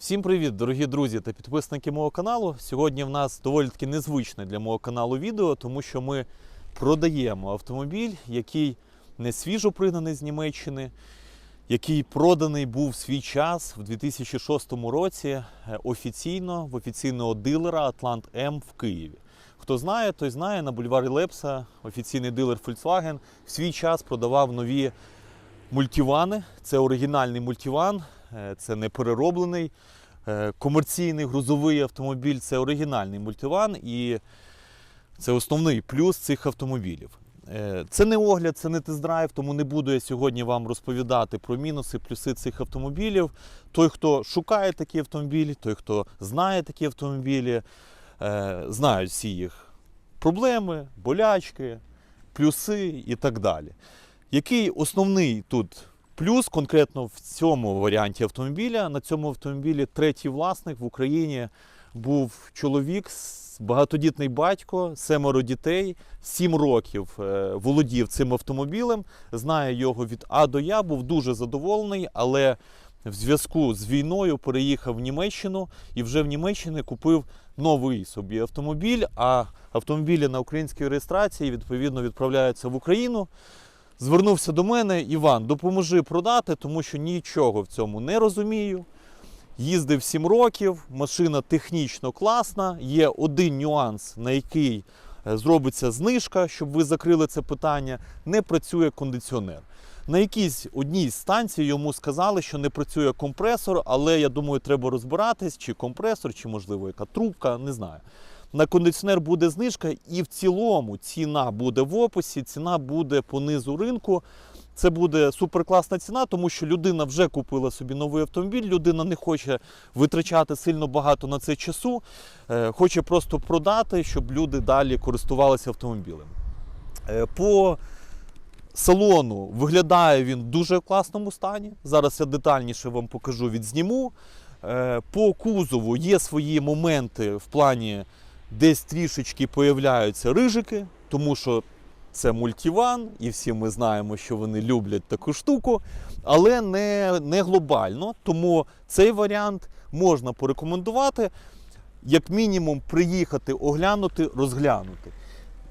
Всім привіт, дорогі друзі та підписники мого каналу. Сьогодні в нас доволі таки незвичне для мого каналу відео, тому що ми продаємо автомобіль, який не свіжо пригнаний з Німеччини, який проданий був в свій час в 2006 році е, офіційно в офіційного дилера Атлант М в Києві. Хто знає, той знає, на бульварі Лепса офіційний дилер Volkswagen в свій час продавав нові мультивани. Це оригінальний мультиван, це не перероблений. Е, Комерційний грузовий автомобіль це оригінальний мультиван, і це основний плюс цих автомобілів. Е, Це не огляд, це не тест-драйв, тому не буду я сьогодні вам розповідати про мінуси, плюси цих автомобілів. Той, хто шукає такі автомобілі, той, хто знає такі автомобілі, е, знають всі їх проблеми, болячки, плюси і так далі. Який основний тут плюс конкретно в цьому варіанті автомобіля? На цьому автомобілі третій власник в Україні був чоловік, багатодітний батько, семеро дітей, сім років е, володів цим автомобілем, знає його від А до Я, був дуже задоволений, але в зв'язку з війною переїхав в Німеччину і вже в Німеччині купив новий собі автомобіль. А автомобілі на українській реєстрації відповідно відправляються в Україну. Звернувся до мене, Іван, допоможи продати, тому що нічого в цьому не розумію. Їздив 7 років, машина технічно класна. Є один нюанс, на який е, зробиться знижка, щоб ви закрили це питання. Не працює кондиціонер. На якійсь одній з станцій йому сказали, що не працює компресор, але я думаю, треба розбиратись, чи компресор, чи можливо яка трубка, не знаю. На кондиціонер буде знижка, і в цілому ціна буде в описі, ціна буде по низу ринку. Це буде суперкласна ціна, тому що людина вже купила собі новий автомобіль, людина не хоче витрачати сильно багато на це часу, е, хоче просто продати, щоб люди далі користувалися автомобілем. Е, По салону виглядає він в дуже класному стані. Зараз я детальніше вам покажу, відзніму. Е, По кузову є свої моменти в плані, десь трішечки появляються рижики, тому що це мультиван, і всі ми знаємо, що вони люблять таку штуку, але не, не глобально. Тому цей варіант можна порекомендувати, як мінімум, приїхати, оглянути, розглянути.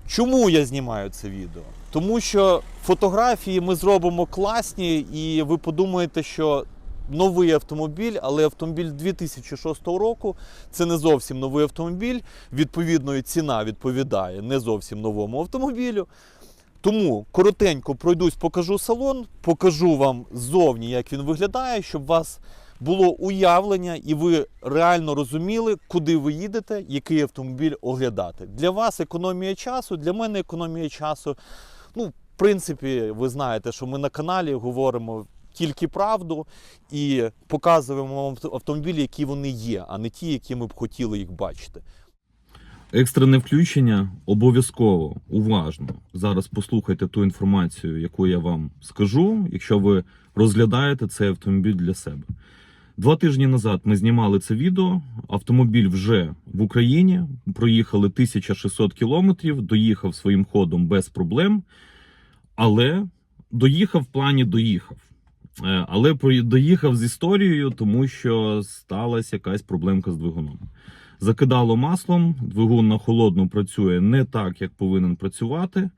Чому я знімаю це відео? Тому що фотографії ми зробимо класні, і ви подумаєте, що новий автомобіль, але автомобіль 2006 року це не зовсім новий автомобіль. Відповідно, і ціна відповідає не зовсім новому автомобілю. Тому коротенько пройдусь, покажу салон, покажу вам ззовні, як він виглядає, щоб у вас було уявлення і ви реально розуміли, куди ви їдете, який автомобіль оглядати. Для вас економія часу, для мене економія часу. Ну, в принципі, ви знаєте, що ми на каналі говоримо тільки правду і показуємо вам автомобілі, які вони є, а не ті, які ми б хотіли їх бачити. Екстрене включення обов'язково уважно. Зараз послухайте ту інформацію, яку я вам скажу, якщо ви розглядаєте цей автомобіль для себе. Два тижні назад ми знімали це відео. Автомобіль вже в Україні. Проїхали 1600 кілометрів, доїхав своїм ходом без проблем, але доїхав в плані доїхав. Е, Але доїхав з історією, тому що сталася якась проблемка з двигуном закидало маслом, двигун на холодну працює не так, як повинен працювати.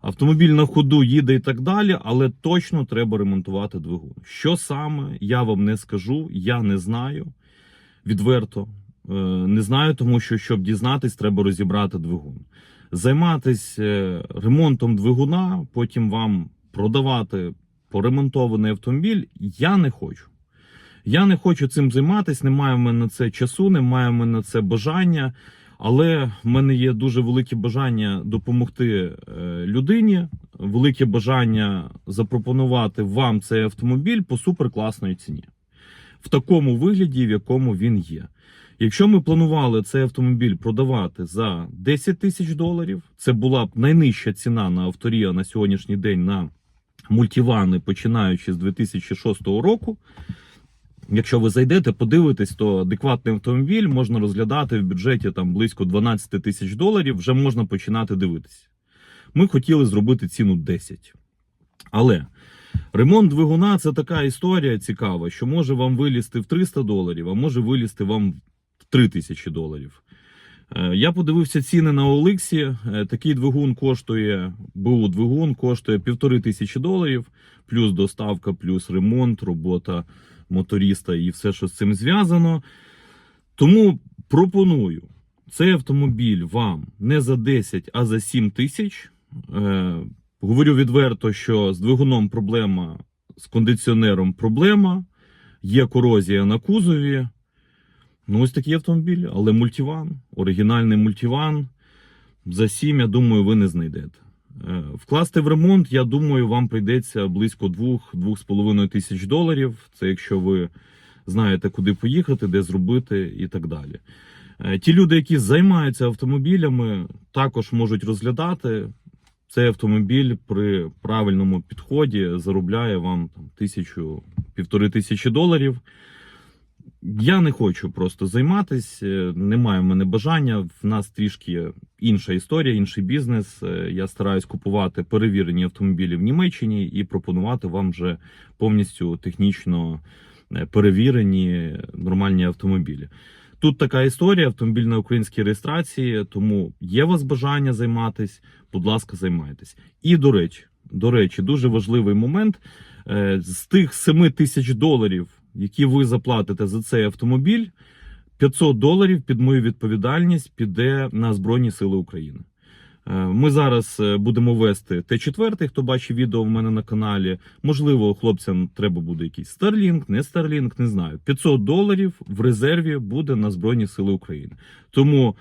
Автомобіль на ходу їде і так далі, але точно треба ремонтувати двигун. Що саме, я вам не скажу, я не знаю. Відверто Е, не знаю, тому що щоб дізнатись, треба розібрати двигун. Займатися е, ремонтом двигуна, потім вам продавати поремонтований автомобіль, я не хочу. Я не хочу цим займатися, немає в мене на це часу, немає в мене на це бажання. Але в мене є дуже велике бажання допомогти е, людині, велике бажання запропонувати вам цей автомобіль по суперкласній ціні, в такому вигляді, в якому він є. Якщо ми планували цей автомобіль продавати за 10 тисяч доларів, це була б найнижча ціна на авторія на сьогоднішній день на мультивани, починаючи з 2006 року. Якщо ви зайдете, подивитесь, то адекватний автомобіль можна розглядати в бюджеті там близько 12 тисяч доларів, вже можна починати дивитися. Ми хотіли зробити ціну 10. Але Ремонт двигуна це така історія цікава, що може вам вилізти в 300 доларів, а може вилізти вам в 3000 доларів. Е, Я подивився ціни на Оликсі. Е, Такий двигун коштує, БУ двигун коштує півтори тисячі доларів, плюс доставка, плюс ремонт, робота моториста і все, що з цим зв'язано. Тому пропоную цей автомобіль вам не за 10, а за 7 тисяч. Е, говорю відверто, що з двигуном проблема, з кондиціонером проблема, є корозія на кузові. Ну, ось такий автомобіль, але мультиван, оригінальний мультиван. За 7, я думаю, ви не знайдете. Е, Вкласти в ремонт, я думаю, вам прийдеться близько 2-2,5 тисяч доларів. Це якщо ви знаєте, куди поїхати, де зробити і так далі. Е, Ті люди, які займаються автомобілями, також можуть розглядати. Цей автомобіль при правильному підході заробляє вам тисячу, півтори тисячі доларів. Я не хочу просто займатися, немає в мене бажання. В нас трішки інша історія, інший бізнес. Е, Я стараюсь купувати перевірені автомобілі в Німеччині і пропонувати вам вже повністю технічно е, перевірені нормальні автомобілі. Тут така історія, автомобіль на українській реєстрації, тому є у вас бажання займатись, будь ласка, займайтесь. І до речі, до речі, дуже важливий момент. Е, З тих 7 тисяч доларів, які ви заплатите за цей автомобіль, 500 доларів під мою відповідальність піде на Збройні Сили України. Е, Ми зараз е, будемо вести Т4, хто бачив відео в мене на каналі. Можливо, хлопцям треба буде якийсь Starlink, не Starlink, не знаю. 500 доларів в резерві буде на Збройні Сили України. Тому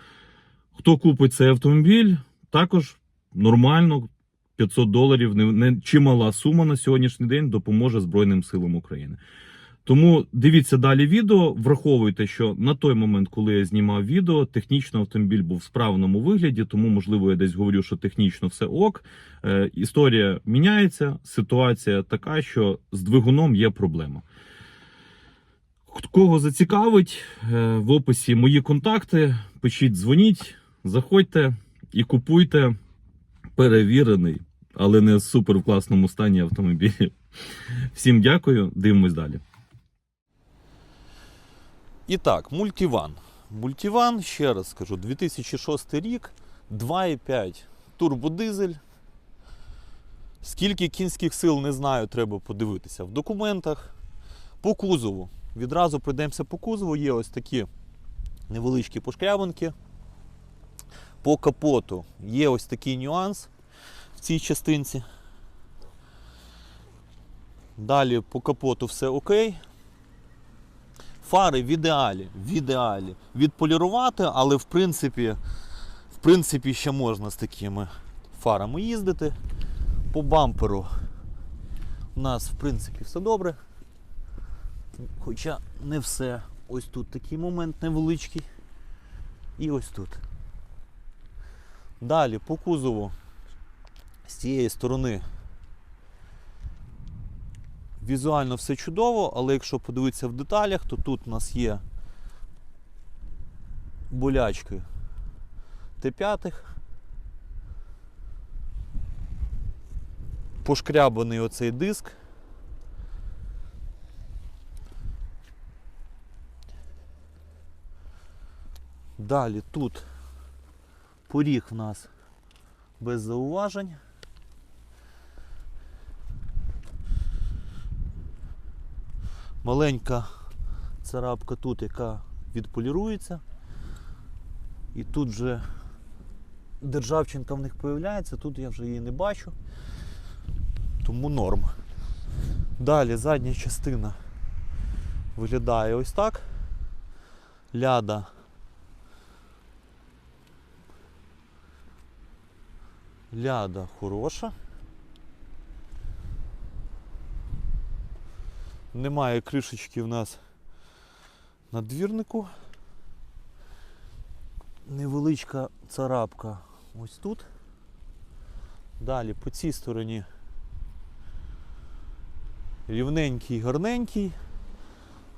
хто купить цей автомобіль, також нормально 500 доларів, не, не чимала сума на сьогоднішній день допоможе Збройним силам України. Тому дивіться далі відео. Враховуйте, що на той момент, коли я знімав відео, технічно автомобіль був в справному вигляді, тому можливо я десь говорю, що технічно все ок. Е, історія міняється, ситуація така, що з двигуном є проблема. Кого зацікавить, е, в описі мої контакти. Пишіть, дзвоніть, заходьте і купуйте перевірений, але не в супер класному стані автомобіль. Всім дякую, дивимось далі. І так, мультиван. Мультиван, ще раз скажу, 2006 рік, 2,5 турбодизель. Скільки кінських сил не знаю, треба подивитися в документах. По кузову. Відразу пройдемося по кузову. Є ось такі невеличкі пошкрябинки. По капоту є ось такий нюанс в цій частинці. Далі по капоту все окей. Фари в ідеалі, в ідеалі. Відполірувати, але в принципі, в принципі ще можна з такими фарами їздити. По бамперу у нас в принципі все добре. Хоча не все. Ось тут такий момент невеличкий. І ось тут. Далі по кузову з цієї сторони Візуально все чудово, але якщо подивитися в деталях, то тут у нас є болячки Т5. Пошкрябаний оцей диск. Далі тут поріг в нас без зауважень. Маленька царапка тут, яка відполірується. І тут вже державчинка в них появляється, тут я вже її не бачу. Тому норм. Далі задня частина виглядає ось так. Ляда. Ляда хороша. Немає кришечки в нас на двірнику. Невеличка царапка ось тут. Далі по цій стороні рівненький, гарненький.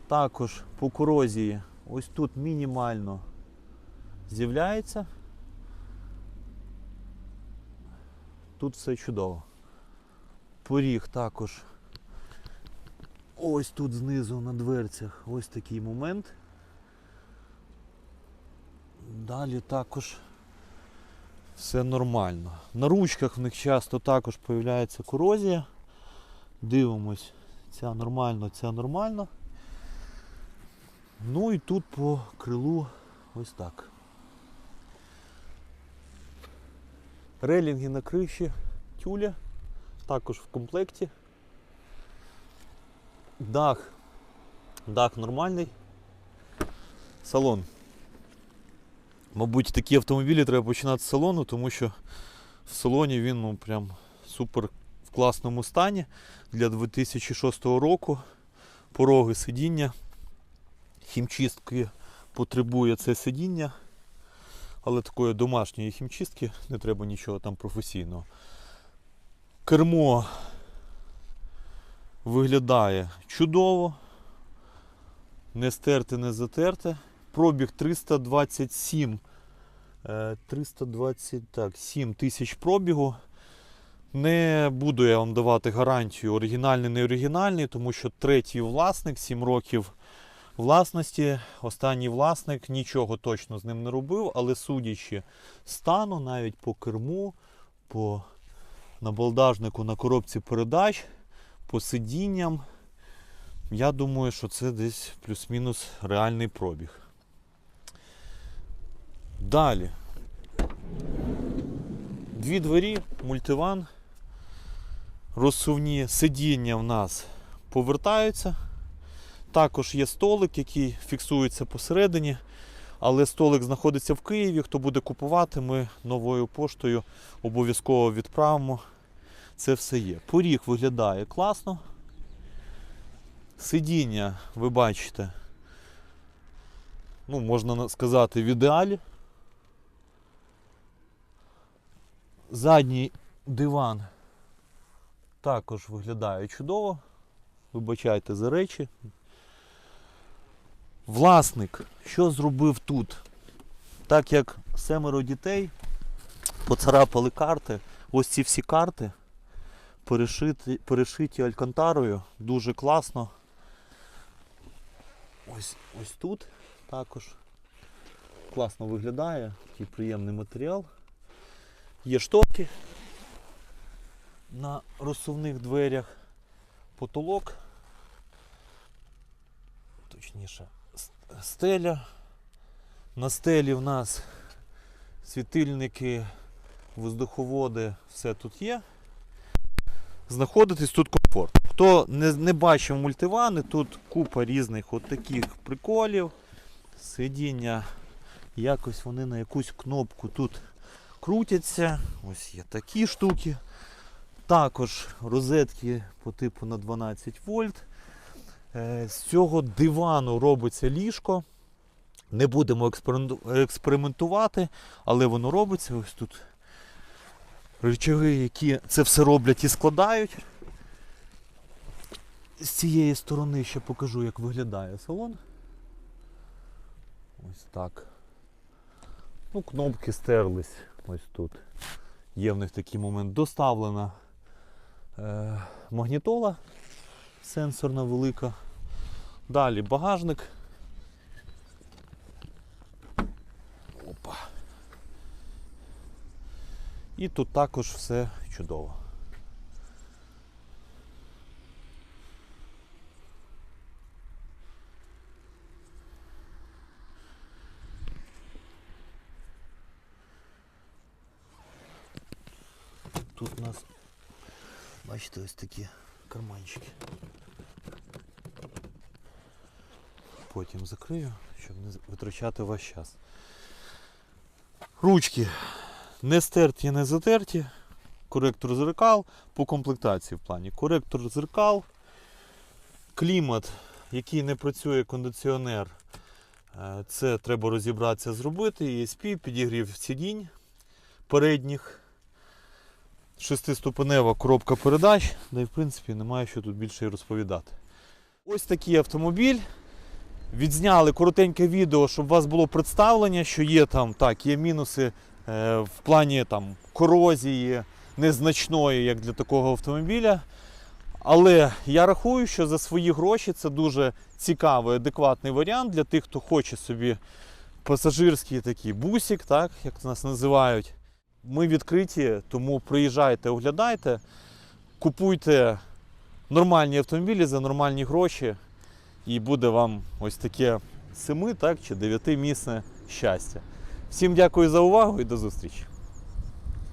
Також по корозії ось тут мінімально з'являється. Тут все чудово. Поріг також Ось тут знизу на дверцях ось такий момент. Далі також все нормально. На ручках в них часто також появляється корозія. Дивимось, ця нормально, ця нормально. Ну і тут по крилу ось так. Релінги на криші, тюля, також в комплекті. Дах. Дах нормальний. Салон. Мабуть, такі автомобілі треба починати з салону, тому що в салоні він ну, прям супер в класному стані для 2006 року. Пороги сидіння. Хімчистки потребує це сидіння. Але такої домашньої хімчистки не треба нічого там професійного. Кермо виглядає чудово. Не стерте, не затерте. Пробіг 327 е, 327 7 тисяч пробігу. Не буду я вам давати гарантію оригінальний, не оригінальний, тому що третій власник 7 років власності. Останній власник нічого точно з ним не робив, але судячи стану, навіть по керму, по набалдажнику на коробці передач, по сидінням, я думаю, що це десь плюс-мінус реальний пробіг. Далі. Дві двері, мультиван. Розсувні сидіння в нас повертаються. Також є столик, який фіксується посередині. Але столик знаходиться в Києві. Хто буде купувати, ми новою поштою обов'язково відправимо. Це все є. Поріг виглядає класно. Сидіння, ви бачите, ну, можна сказати, в ідеалі. Задній диван також виглядає чудово. Вибачайте за речі. Власник, що зробив тут? Так як семеро дітей поцарапали карти, ось ці всі карти перешиті, перешиті алькантарою, дуже класно. Ось, ось тут також класно виглядає, такий приємний матеріал. Є шторки на розсувних дверях, потолок, точніше, стеля. На стелі в нас світильники, воздуховоди, все тут є. Знаходитись тут комфорт. Хто не, не бачив мультивани, тут купа різних от таких приколів. Сидіння, якось вони на якусь кнопку тут крутяться. Ось є такі штуки. Також розетки по типу на 12 вольт. Е, З цього дивану робиться ліжко. Не будемо експериментувати, але воно робиться. Ось тут речаги, які це все роблять і складають. З цієї сторони ще покажу, як виглядає салон. Ось так. Ну, кнопки стерлись ось тут. Є в них такий момент. Доставлена е, магнітола сенсорна велика. Далі багажник. І тут також все чудово. Тут у нас, бачите, ось такі карманчики. Потім закрию, щоб не витрачати ваш час. Ручки не стерті, не затерті. Коректор зеркал по комплектації в плані. Коректор зеркал, клімат, який не працює кондиціонер. е, Це треба розібратися зробити. ESP, підігрів сидінь передніх. Шестиступенева коробка передач, да і в принципі немає що тут більше розповідати. Ось такий автомобіль. Відзняли коротеньке відео, щоб у вас було представлення, що є там так, є мінуси в плані там корозії незначної, як для такого автомобіля. Але я рахую, що за свої гроші це дуже цікавий, адекватний варіант для тих, хто хоче собі пасажирський такий бусик, так, як нас називають. Ми відкриті, тому приїжджайте, оглядайте, купуйте нормальні автомобілі за нормальні гроші, і буде вам ось таке семи так, чи дев'ятимісне щастя. Всім дякую за увагу і до зустрічі!